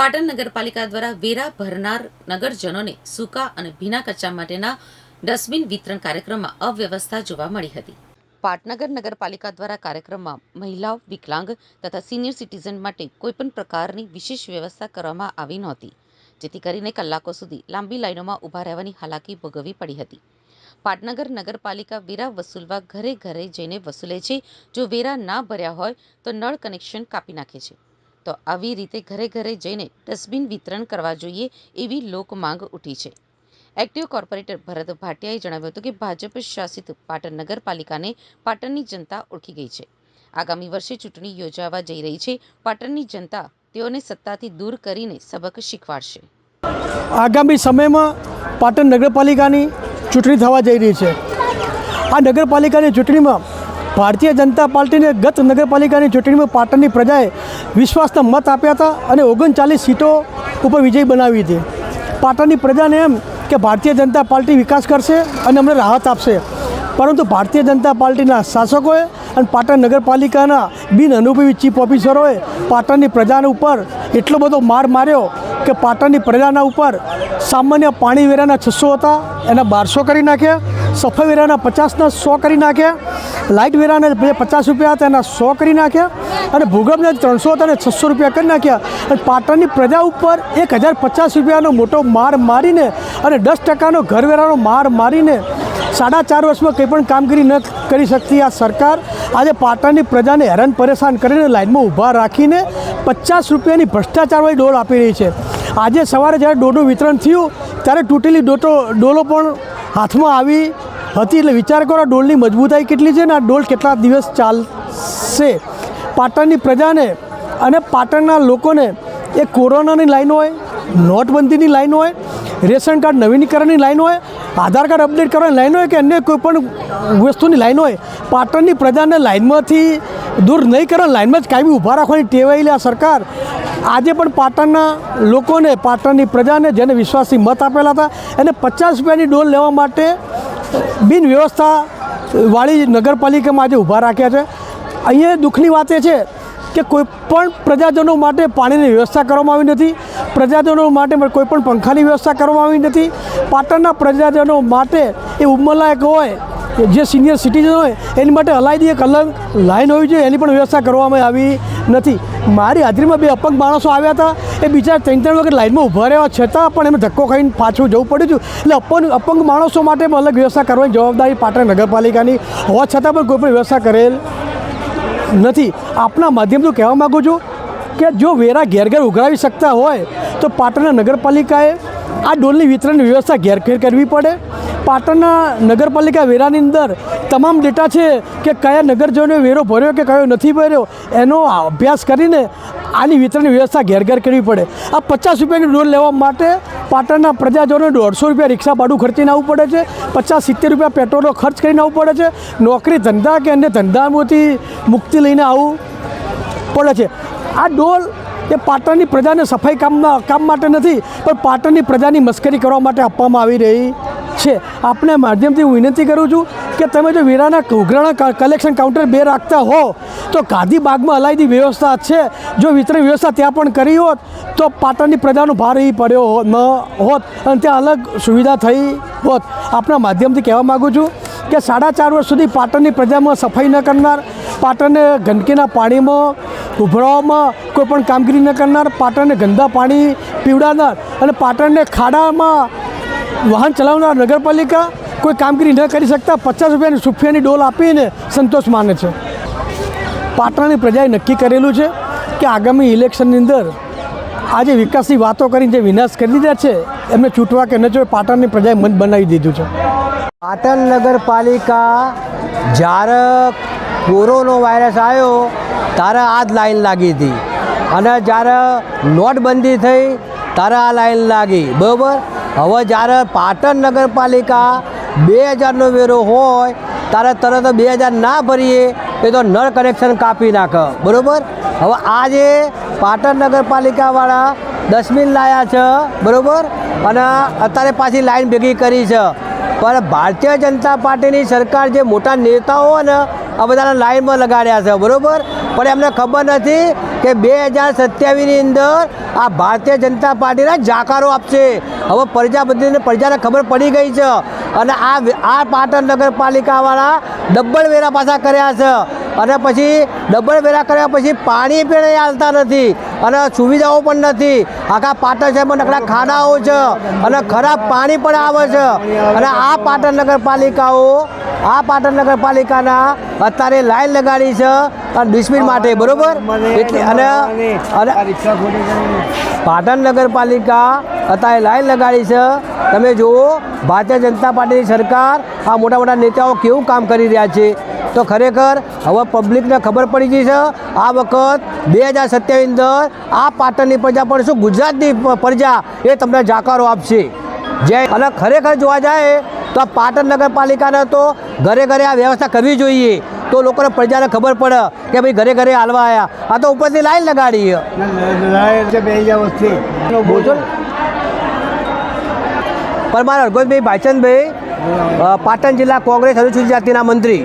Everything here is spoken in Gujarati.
પાટણ નગરપાલિકા દ્વારા વેરા ભરનાર નગરજનોને સૂકા અને ભીના કચરા માટેના ડસ્ટબિન વિતરણ કાર્યક્રમમાં અવ્યવસ્થા જોવા મળી હતી. પાટનગર નગરપાલિકા દ્વારા કાર્યક્રમમાં મહિલાઓ, વિકલાંગ તથા સિનિયર સિટીઝન માટે કોઈપણ પ્રકારની વિશેષ વ્યવસ્થા કરવામાં આવી નહોતી, જેથી કરીને કલાકો સુધી લાંબી લાઈનોમાં ઊભા રહેવાની હાલાકી ભોગવવી પડી હતી. પાટનગર નગરપાલિકા વેરા વસૂલવા ઘરે ઘરે જઈને વસૂલે છે. જો વેરા ના ભર્યા હોય તો નળ કનેક્શન કાપી નાખે છે. તો આવી રીતે ઘરે ઘરે જઈને ડસ્ટબિન વિતરણ કરવા જોઈએ એવી લોક માંગ ઉઠી છે. એક્ટિવ કોર્પોરેટર ભરત ભાટિયાએ જણાવ્યું હતું કે ભાજપ શાસિત પાટણ નગરપાલિકાને પાટણની જનતા ઓળખી ગઈ છે. આગામી વર્ષે ચૂંટણી યોજાવા જઈ રહી છે. પાટણની જનતા તેઓને સત્તાથી દૂર કરીને સબક શીખવાડશે. આગામી સમયમાં પાટણ નગરપાલિકાની ચૂંટણી થવા જઈ રહી છે. આ નગરપાલિકાની ચૂંટણીમાં ભારતીય જનતા પાર્ટીને ગત નગરપાલિકાની ચૂંટણીમાં પાટણની પ્રજાએ વિશ્વાસના મત આપ્યા હતા અને ઓગણચાલીસ સીટો ઉપર વિજય બનાવી હતી. પાટણની પ્રજાને એમ કે ભારતીય જનતા પાર્ટી વિકાસ કરશે અને અમને રાહત આપશે. પરંતુ ભારતીય જનતા પાર્ટીના શાસકોએ અને પાટણ નગરપાલિકાના બિન અનુભવી ચીફ ઓફિસરોએ પાટણની પ્રજાના ઉપર એટલો બધો માર માર્યો કે પાટણની પ્રજાના ઉપર સામાન્ય પાણી વેરાના છસો હતા, એના બારસો કરી નાખ્યા સફાઈ વેરાના પચાસના સો કરી નાખ્યા. લાઇટ વેરાને જે પચાસ રૂપિયા હતા, એના સો કરી નાખ્યા. અને ભૂગર્ભના ત્રણસો હતા અને છસો રૂપિયા કરી નાખ્યા. અને પાટણની પ્રજા ઉપર એક હજાર પચાસ રૂપિયાનો મોટો માર મારીને અને દસ ટકાનો ઘરવેરાનો માર મારીને સાડા ચાર વર્ષમાં કંઈ પણ કામગીરી ન કરી શકતી આ સરકાર. આજે પાટણની પ્રજાને હેરાન પરેશાન કરીને લાઇનમાં ઊભા રાખીને પચાસ રૂપિયાની ભ્રષ્ટાચારવાળી ડોલ આપી રહી છે. આજે સવારે જ્યારે ડોલનું વિતરણ થયું, ત્યારે તૂટેલી ડોટો ડોલો પણ હાથમાં આવી હતી એટલે વિચાર કરો ડોલની મજબૂતાઈ કેટલી છે ને આ ડોલ કેટલા દિવસ ચાલશે? પાટણની પ્રજાને અને પાટણના લોકોને એ કોરોનાની લાઈન હોય, નોટબંધીની લાઈન હોય, રેશન કાર્ડ નવીનીકરણની લાઈન હોય, આધાર કાર્ડ અપડેટ કરવાની લાઈન હોય કે અન્ય કોઈ પણ વસ્તુની લાઈન હોય, પાટણની પ્રજાને લાઈનમાંથી દૂર નહીં કરવા લાઈનમાં જ કાયમી ઊભા રાખવાની ટેવાયેલી આ સરકાર આજે પણ પાટણના લોકોને, પાટણની પ્રજાને જેને વિશ્વાસથી મત આપેલા હતા, એને પચાસ રૂપિયાની ડોલ લેવા માટે બિન વ્યવસ્થા વાળી નગરપાલિકામાં આજે ઊભા રાખ્યા છે. અહીંયા દુઃખની વાત એ છે કે કોઈ પણ પ્રજાજનો માટે પાણીની વ્યવસ્થા કરવામાં આવી નથી, પ્રજાજનો માટે કોઈપણ પંખાની વ્યવસ્થા કરવામાં આવી નથી. પાટણના પ્રજાજનો માટે એ ઉંમરલાયક હોય જે સિનિયર સિટીઝન હોય, એની માટે અલાયદી એક અલગ લાઈન હોવી જોઈએ. એની પણ વ્યવસ્થા કરવામાં આવી નથી. મારી હાજરીમાં બે અપંગ માણસો આવ્યા હતા. એ બીજા ત્રણ ત્રણ વખત લાઇનમાં ઊભા રહ્યા છતાં પણ એમને ધક્કો ખાઈને પાછું જવું પડ્યું હતું. એટલે અપંગ અપંગ માણસો માટે પણ અલગ વ્યવસ્થા કરવાની જવાબદારી પાટણ નગરપાલિકાની હોવા છતાં પણ કોઈ પણ વ્યવસ્થા કરેલ નથી. આપના માધ્યમથી કહેવા માગું છું કે જો વેરા ઘેર ઘેર ઉઘરાવી શકતા હોય, તો પાટણના નગરપાલિકાએ આ ડોલની વિતરણની વ્યવસ્થા ઘેર કરવી પડે. પાટણના નગરપાલિકા વેરાની અંદર તમામ ડેટા છે કે કયા નગરજનોએ વેરો ભર્યો કે કયો નથી ભર્યો, એનો અભ્યાસ કરીને આની વિતરણ વ્યવસ્થા ઘેર ઘેર કરવી પડે. આ પચાસ રૂપિયાની ડોલ લેવા માટે પાટણના પ્રજાજનોને દોઢસો રૂપિયા રિક્ષા ભાડું ખર્ચીને આવવું પડે છે, પચાસ સિત્તેર રૂપિયા પેટ્રોલનો ખર્ચ કરીને આવવું પડે છે, નોકરી ધંધા કે અન્ય ધંધામાંથી મુક્તિ લઈને આવવું પડે છે. આ ડોલ એ પાટણની પ્રજાને સફાઈ કામ કામ માટે નથી, પણ પાટણની પ્રજાની મસ્કરી કરવા માટે આપવામાં આવી રહી છે. આપને માધ્યમથી હું વિનંતી કરું છું કે તમે જો વેરાના ઉઘરાણા કલેક્શન કાઉન્ટર બે રાખતા હો, તો ગાંધીબાગમાં અલાયદી વ્યવસ્થા છે. જો વિતરણ વ્યવસ્થા ત્યાં પણ કરી હોત, તો પાટણની પ્રજાનો ભાર એ પડ્યો ન હોત અને ત્યાં અલગ સુવિધા થઈ હોત. આપના માધ્યમથી કહેવા માગું છું કે સાડા ચાર વર્ષ સુધી પાટણની પ્રજામાં સફાઈ ન કરનાર, પાટણને ગંદકીના પાણીમાં ઉભરાવામાં કોઈ પણ કામગીરી ન કરનાર, પાટણને ગંદા પાણી પીવડાવનાર અને પાટણને ખાડામાં વાહન ચલાવનાર નગરપાલિકા કોઈ કામગીરી ન કરી શકતા, પચાસ રૂપિયાની સુફિયાની ડોલ આપીને સંતોષ માને છે. પાટણની પ્રજાએ નક્કી કરેલું છે કે આગામી ઇલેક્શનની અંદર આ જે વિકાસની વાતો કરીને જે વિનાશ કરી દીધા છે, એમને ચૂંટવા કે ન જોઈએ પાટણની પ્રજાએ મન બનાવી દીધું છે. પાટણ નગરપાલિકા જ્યારે કોરોનો વાયરસ આવ્યો ત્યારે આ જ લાઈન લાગી હતી. અને જ્યારે નોટબંધી થઈ ત્યારે આ લાઈન લાગી. બરાબર? હવે જ્યારે પાટણ નગરપાલિકા બે હજારનો વેરો હોય ત્યારે તરત બે હજાર ના ભરીએ, એ તો નળ કનેક્શન કાપી નાખે. બરાબર? હવે આજે પાટણ નગરપાલિકાવાળા ડસ્ટબિન લાયા છે, બરાબર? અને અત્યારે પાછી લાઈન ભેગી કરી છે. પણ ભારતીય જનતા પાર્ટીની સરકાર જે મોટા નેતાઓ ને આ બધાને લાઇનમાં લગાડ્યા છે, બરાબર? પણ એમને ખબર નથી કે બે હજાર સત્યાવીસની અંદર આ ભારતીય જનતા પાર્ટીના જાકારો આપશે. હવે પ્રજાપતિને, પ્રજાને ખબર પડી ગઈ છે. અને આ આ પાટણ નગરપાલિકાવાળા ડબ્બલ વેરા પાછા કર્યા છે. અને પછી ડબલ વેરા કર્યા પછી પાણી પણ હાલતા નથી અને સુવિધાઓ પણ નથી. આખા પાટણ શહેરમાં નકરા ખાડાઓ છે અને ખરાબ પાણી પણ આવે છે. અને આ પાટણ નગરપાલિકાઓ, આ પાટણ નગરપાલિકાના અત્યારે લાઈન લગાડી છે ડિસ્પ્લિન માટે, બરોબર? એટલે અને પાટણ નગરપાલિકા અત્યારે લાઈન લગાડી છે. તમે જુઓ, ભારતીય જનતા પાર્ટીની સરકાર આ મોટા મોટા નેતાઓ કેવું કામ કરી રહ્યા છે? તો ખરેખર હવે પબ્લિકને ખબર પડી ગઈ છે આ વખત બે હજાર સત્યાવીસ અંદર આ પાટણની પ્રજા પણ શું ગુજરાતની પ્રજા એ તમને જાકારો આપશે. જય અને ખરેખર જોવા જાય તો આ પાટણ નગરપાલિકાને તો ઘરે ઘરે આ વ્યવસ્થા કરવી જોઈએ. તો લોકોને પ્રજાને ખબર પડે કે ભાઈ ઘરે ઘરે હાલવા આવ્યા આ તો ઉપરથી લાઈન લગાડી. પરમાર હરગોજભાઈ ભાઈચંદભાઈ પાટણ જિલ્લા કોંગ્રેસ અનુસૂચિત જાતિના મંત્રી.